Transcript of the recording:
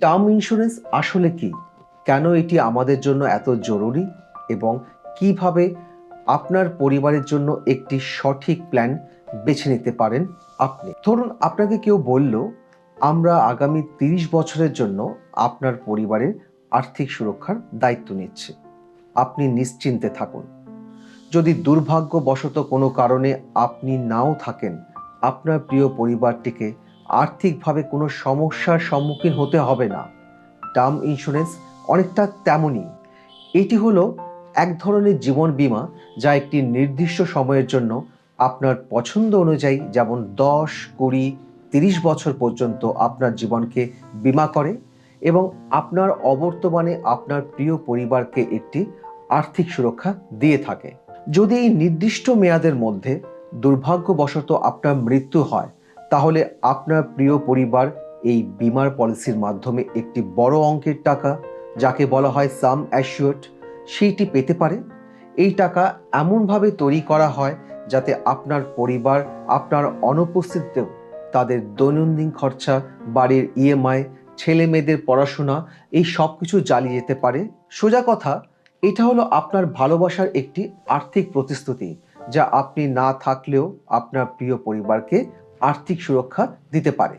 Term insurance আসলে কি? কেন এটি আমাদের জন্য এত জরুরি? এবং কীভাবে আপনার পরিবারের জন্য একটি সঠিক প্ল্যান বেছে নিতে পারেন আপনি? ধরুন আপনাকে কেউ বলল, আমরা আগামী তিরিশ বছরের জন্য আপনার পরিবারের আর্থিক সুরক্ষার দায়িত্ব নিচ্ছি। আপনি নিশ্চিন্তে থাকুন। যদি দুর্ভাগ্যবশত কোনো কারণে আপনি নাও থাকেন, আপনার প্রিয় পরিবারটিকে আর্থিকভাবে কোনো সমস্যার সম্মুখীন হতে হবে না। টার্ম ইন্স্যুরেন্স অনেকটা তেমনই। এটি হলো এক ধরনের জীবন বীমা যা একটি নির্দিষ্ট সময়ের জন্য আপনার পছন্দ অনুযায়ী যেমন দশ, কুড়ি, তিরিশ বছর পর্যন্ত আপনার জীবনকে বীমা করে এবং আপনার অবর্তমানে আপনার প্রিয় পরিবারকে একটি আর্থিক সুরক্ষা দিয়ে থাকে। যদি এই নির্দিষ্ট মেয়াদের মধ্যে দুর্ভাগ্যবশত আপনার মৃত্যু হয় তাহলে আপনার প্রিয় পরিবার এই বিমার পলিসির মাধ্যমে একটি বড় অঙ্কের টাকা, যাকে বলা হয় সাম অ্যাসিওর্ড সেইটি পেতে পারে? এই টাকা এমনভাবে তৈরি করা হয় যাতে আপনার পরিবার, আপনার অনুপস্থিতিতেও তাদের দৈনন্দিন খরচা, বাড়ির ইএমআই ছেলে মেয়েদের পড়াশোনা, এই সব কিছু চালিয়ে যেতে পারে। সোজা কথা, এটা হলো আপনার ভালোবাসার একটি আর্থিক প্রতিশ্রুতি, যা আপনি না থাকলেও আপনার প্রিয় পরিবারকে আর্থিক সুরক্ষা দিতে পারে।